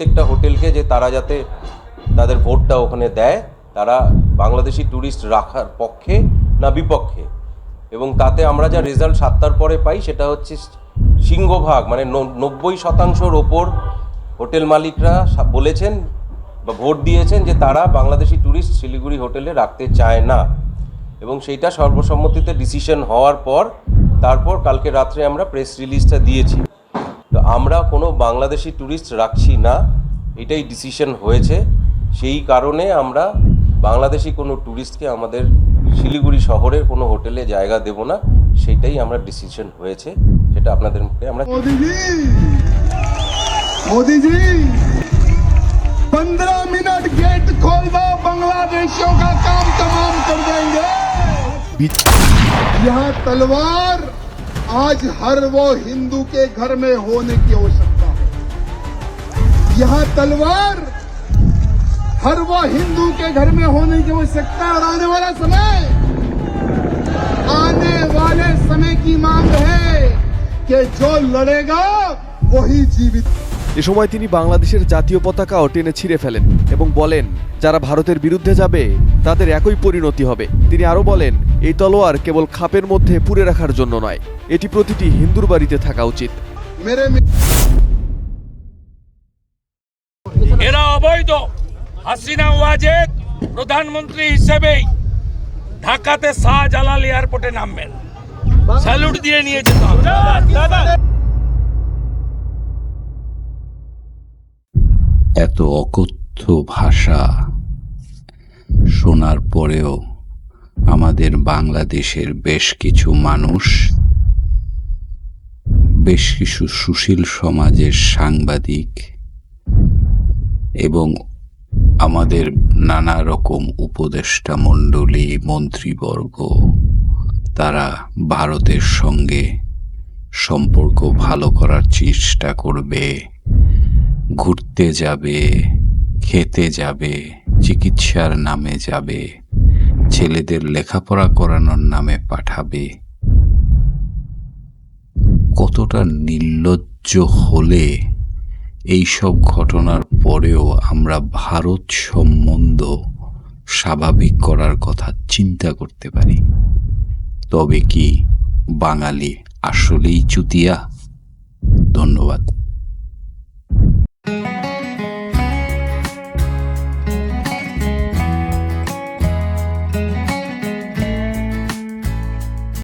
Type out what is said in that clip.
প্রত্যেকটা হোটেলকে যে তারা যাতে তাদের ভোটটা ওখানে দেয়, তারা বাংলাদেশি ট্যুরিস্ট রাখার পক্ষে না বিপক্ষে। এবং তাতে আমরা যা রেজাল্ট সাতটার পরে পাই সেটা হচ্ছে সিংহভাগ মানে নব্বই শতাংশর ওপর হোটেল মালিকরা বলেছেন বা ভোট দিয়েছেন যে তারা বাংলাদেশি ট্যুরিস্ট শিলিগুড়ি হোটেলে রাখতে চায় না। এবং সেইটা সর্বসম্মতিতে ডিসিশন হওয়ার পর, তারপর কালকে রাত্রে আমরা প্রেস রিলিজটা দিয়েছি। আমরা কোনো বাংলাদেশি ট্যুরিস্ট রাখছি না এটাই ডিসিশন হয়েছে সেই কারণে আমরা বাংলাদেশি কোনো ট্যুরিস্টকে আমাদের শিলিগুড়ি শহরের কোনো হোটেলে জায়গা দেব না সেটাই আমরা ডিসিশন হয়েছে সেটা আপনাদের মুখে আমরা मोदी जी मोदी जी पंद्रह मिनट गेट खोल दो बांग्लादेशियों का काम तमाम कर देंगे यहाँ तलवार आज हर वो हिंदू के घर में होने की आवश्यकता है यहाँ तलवार हर वो हिंदू के घर में होने की आवश्यकता है और आने वाला समय आने वाले समय की मांग है कि जो लड़ेगा वही जीवित এ সময় তিনি বাংলাদেশের জাতীয় পতাকাও টেনে ছিঁড়ে ফেলেন এবং বলেন যারা ভারতের বিরুদ্ধে যাবে তাদের একই পরিণতি হবে তিনি আরও বলেন এই তলোয়ার কেবল খাপের মধ্যে পুরে রাখার জন্য নয় এটি প্রতিটি হিন্দুর বাড়িতে থাকা উচিত। এরা অবৈধ। হাসিনা ওয়াজেদ প্রধানমন্ত্রী হিসেবেই ঢাকাতে শাহজালাল এয়ারপোর্টে নামবেন। স্যালুট দিয়ে নিয়েছে এত অকথ্য ভাষা শোনার পরেও আমাদের বাংলাদেশের বেশ কিছু মানুষ বেশ কিছু সুশীল সমাজের সাংবাদিক এবং আমাদের নানা রকম উপদেষ্টা মণ্ডলী, মন্ত্রীবর্গ, তারা ভারতের সঙ্গে সম্পর্ক ভালো করার চেষ্টা করবে, ঘুরতে যাবে, খেতে যাবে, চিকিৎসার নামে যাবে, ছেলেদের লেখাপড়া করানোর নামে পাঠাবে। কতটা নির্লজ্জ হলে এই সব ঘটনার পরেও আমরা ভারত সম্বন্ধ স্বাভাবিক করার কথা চিন্তা করতে পারি। তবে কি বাঙালি আসলেই চুতিয়া? ধন্যবাদ।